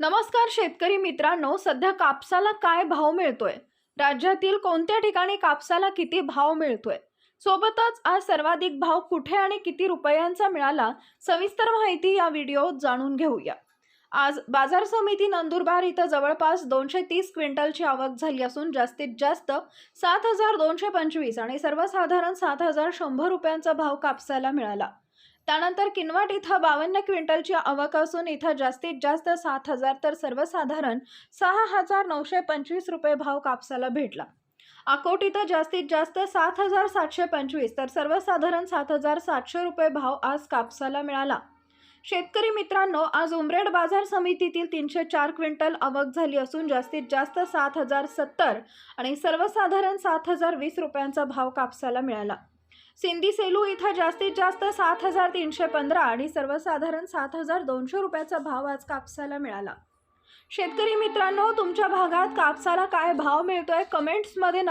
नमस्कार शेतकरी मित्रांनो सध्या कापसाला काय भाव मिळतोय? राज्यातील कोणत्या ठिकाणी कापसाला किती भाव मिळतोय? सोबतच आज सर्वाधिक भाव कुठे आणि किती रुपयांचा मिळाला? सविस्तर माहिती या व्हिडिओत जाणून घेऊया. आज बाजार समिती नंदुरबार इथं जवळपास दोनशे तीस क्विंटलची आवक झाली असून जास्तीत जास्त सात हजार दोनशे पंचवीस आणि सर्वसाधारण सात हजार शंभर रुपयांचा भाव कापसाला मिळाला. त्यानंतर किनवट इथं बावन्न क्विंटलची आवक असून इथं जास्तीत जास्त सात हजार तर सर्वसाधारण सहा हजार नऊशे पंचवीस रुपये भाव कापसाला भेटला. अकोट इथं जास्तीत जास्त सात हजार सातशे पंचवीस तर सर्वसाधारण सात हजार सातशे रुपये भाव आज कापसाला मिळाला. शेतकरी मित्रांनो आज उमरेड बाजार समितीतील तीनशे चार क्विंटल आवक झाली असून जास्तीत जास्त सात हजार सत्तर आणि सर्वसाधारण सात हजार वीस रुपयांचा भाव कापसाला मिळाला. सिंधी सेलू इथं जास्तीत जास्त सात हजार तीनशे पंधरा आणि सर्वसाधारण सात हजार दोनशे रुपयाचा भाव आज कापसाला मिळाला. शेतकरी मित्रांनो तुमच्या भागात कापसाला काय भाव मिळतोय? कमेंट्समध्ये नक्की